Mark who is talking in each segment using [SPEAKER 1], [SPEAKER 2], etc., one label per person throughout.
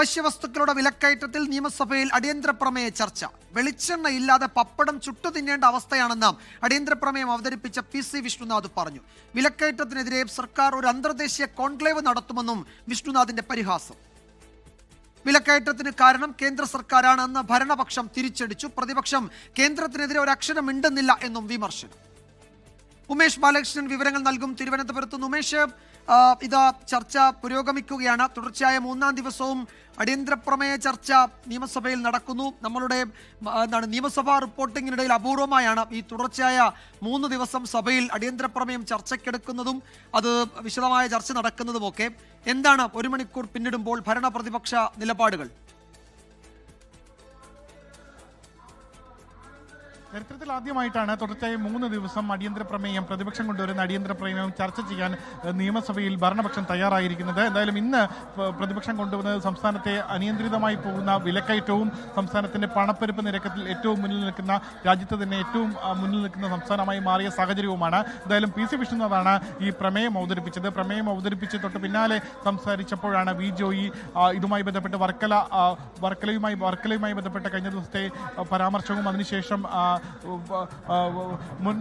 [SPEAKER 1] അവശ്യ വസ്തുക്കളുടെ വിലക്കയറ്റത്തിൽ നിയമസഭയിൽ അടിയന്തര പ്രമേയ ചർച്ച. വെളിച്ചെണ്ണ ഇല്ലാതെ പപ്പടം ചുട്ടു തിന്നേണ്ട അവസ്ഥയാണെന്ന് അടിയന്തര പ്രമേയം അവതരിപ്പിച്ച പി സി വിഷ്ണുനാഥ് പറഞ്ഞു. വിലക്കയറ്റത്തിനെതിരെ സർക്കാർ ഒരു അന്തർദേശീയ കോൺക്ലേവ് നടത്തുമെന്നും വിഷ്ണുനാഥിന്റെ പരിഹാസം. വിലക്കയറ്റത്തിന് കാരണം കേന്ദ്ര സർക്കാരാണെന്ന് ഭരണപക്ഷം തിരിച്ചടിച്ചു. പ്രതിപക്ഷം കേന്ദ്രത്തിനെതിരെ ഒരു അക്ഷരം മിണ്ടുന്നില്ല എന്നും വിമർശനം. ഉമേഷ് ബാലകൃഷ്ണൻ വിവരങ്ങൾ നൽകും. തിരുവനന്തപുരത്ത് ഉമേഷ്. ഇതാ ചർച്ച പുരോഗമിക്കുകയാണ്. തുടർച്ചയായ മൂന്നാം ദിവസവും അടിയന്തര പ്രമേയ ചർച്ച നിയമസഭയിൽ നടക്കുന്നു. നമ്മളുടെ എന്താണ് നിയമസഭാ റിപ്പോർട്ടിങ്ങിനിടയിൽ അപൂർവമായാണ് ഈ തുടർച്ചയായ മൂന്ന് ദിവസം സഭയിൽ അടിയന്തര പ്രമേയം ചർച്ചയ്ക്കെടുക്കുന്നതും അത് വിശദമായ ചർച്ച നടക്കുന്നതുമൊക്കെ. എന്താണ് ഒരു മണിക്കൂർ പിന്നിടുമ്പോൾ ഭരണ പ്രതിപക്ഷ നിലപാടുകൾ?
[SPEAKER 2] ചരിത്രത്തിൽ ആദ്യമായിട്ടാണ് തുടർച്ചയായി മൂന്ന് ദിവസം അടിയന്തര പ്രമേയം പ്രതിപക്ഷം കൊണ്ടുവരുന്ന അടിയന്തര പ്രമേയം ചർച്ച ചെയ്യാൻ നിയമസഭയിൽ ഭരണപക്ഷം തയ്യാറായിരിക്കുന്നത്. എന്തായാലും ഇന്ന് പ്രതിപക്ഷം കൊണ്ടുവന്നത് സംസ്ഥാനത്തെ അനിയന്ത്രിതമായി പോകുന്ന വിലക്കയറ്റവും സംസ്ഥാനത്തിന്റെ പണപ്പെരുപ്പ് നിരക്കത്തിൽ ഏറ്റവും മുന്നിൽ നിൽക്കുന്ന രാജ്യത്ത് തന്നെ ഏറ്റവും മുന്നിൽ നിൽക്കുന്ന സംസ്ഥാനമായി മാറിയ സാഹചര്യവുമാണ്. എന്തായാലും പി സി വിഷ്ണുനാഥാണ് ഈ പ്രമേയം അവതരിപ്പിച്ചത്. പ്രമേയം അവതരിപ്പിച്ച് തൊട്ട് പിന്നാലെ സംസാരിച്ചപ്പോഴാണ് വി ജോയി ഇതുമായി ബന്ധപ്പെട്ട് വർക്കല വർക്കലയുമായി വർക്കലയുമായി ബന്ധപ്പെട്ട കഴിഞ്ഞ ദിവസത്തെ പരാമർശവും അതിനുശേഷം ആ, മുൻ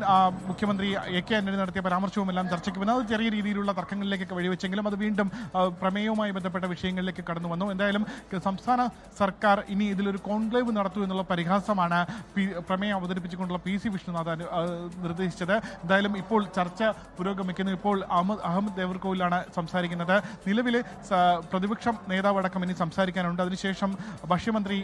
[SPEAKER 2] മുഖ്യമന്ത്രി എ കെ ആന്റണി നടത്തിയ പരാമർശവും എല്ലാം ചർച്ചയ്ക്ക് വന്നു അത് ചെറിയ രീതിയിലുള്ള തർക്കങ്ങളിലേക്കൊക്കെ വഴിവെച്ചെങ്കിലും അത് വീണ്ടും പ്രമേയവുമായി ബന്ധപ്പെട്ട വിഷയങ്ങളിലേക്ക് കടന്നു വന്നു. എന്തായാലും സംസ്ഥാന സർക്കാർ ഇനി ഇതിലൊരു കോൺക്ലേവ് നടത്തൂ എന്നുള്ള പരിഹാസമാണ് പ്രമേയം അവതരിപ്പിച്ചുകൊണ്ടുള്ള പി സി വിഷ്ണുനാഥ് നിർദ്ദേശിച്ചത്. എന്തായാലും ഇപ്പോൾ ചർച്ച പുരോഗമിക്കുന്നു. ഇപ്പോൾ അഹമ്മദ് അഹമ്മദ് ദേവർകോവിലാണ് സംസാരിക്കുന്നത്. നിലവിലെ പ്രതിപക്ഷം നേതാവ് അടക്കം ഇനി സംസാരിക്കാനുണ്ട്. അതിനുശേഷം ഭക്ഷ്യമന്ത്രി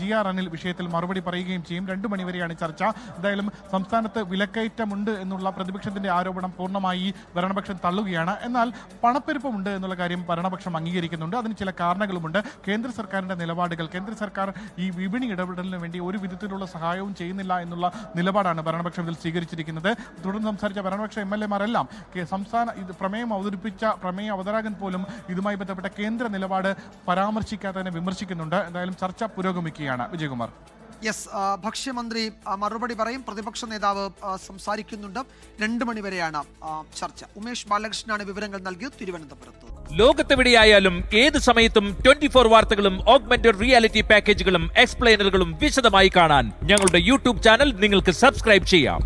[SPEAKER 2] ജി ആർ അനിൽ വിഷയത്തിൽ മറുപടി പറയുകയും ചെയ്യും. രണ്ടു മണിവരെയാണ് ചർച്ച. എന്തായാലും സംസ്ഥാനത്ത് വിലക്കയറ്റമുണ്ട് എന്നുള്ള പ്രതിപക്ഷത്തിന്റെ ആരോപണം പൂർണമായി ഭരണപക്ഷം തള്ളുകയാണ്. എന്നാൽ പണപ്പെരുപ്പമുണ്ട് എന്നുള്ള കാര്യം ഭരണപക്ഷം അംഗീകരിക്കുന്നുണ്ട്. അതിന് ചില കാരണങ്ങളുമുണ്ട്. കേന്ദ്ര സർക്കാരിന്റെ നിലപാടുകൾ കേന്ദ്ര സർക്കാർ ഈ വിപണി ഇടപെടലിന് വേണ്ടി ഒരു വിധത്തിലുള്ള സഹായവും ചെയ്യുന്നില്ല എന്നുള്ള നിലപാടാണ് ഭരണപക്ഷം ഇതിൽ സ്വീകരിച്ചിരിക്കുന്നത്. തുടർന്ന് സംസാരിച്ച ഭരണപക്ഷ എം എൽ എമാരെല്ലാം സംസ്ഥാന ഇത് പ്രമേയം അവതരിപ്പിച്ച പ്രമേയ അവതരാകൻ പോലും ഇതുമായി ബന്ധപ്പെട്ട കേന്ദ്ര നിലപാട് പരാമർശിക്കാതെ തന്നെ വിമർശിക്കുന്നുണ്ട്. എന്തായാലും ചർച്ച പുരോഗമിക്കുകയാണ്. വിജയകുമാർ.
[SPEAKER 1] യെസ് ഭക്ഷ്യമന്ത്രി മറുപടി പറയും. പ്രതിപക്ഷ നേതാവ് സംസാരിക്കുന്നുണ്ട്. രണ്ടു മണിവരെയാണ് ചർച്ച. ഉമേഷ് ബാലകൃഷ്ണനാണ് വിവരങ്ങൾ നൽകിയത് തിരുവനന്തപുരത്ത്.
[SPEAKER 3] ലോകത്തെവിടെയായാലും ഏത് സമയത്തും ട്വന്റി ഫോർ വാർത്തകളും ഓഗ്മെന്റഡ് റിയാലിറ്റി പാക്കേജുകളും എക്സ്പ്ലെയിനറുകളും വിശദമായി കാണാൻ ഞങ്ങളുടെ യൂട്യൂബ് ചാനൽ നിങ്ങൾക്ക് സബ്സ്ക്രൈബ് ചെയ്യാം.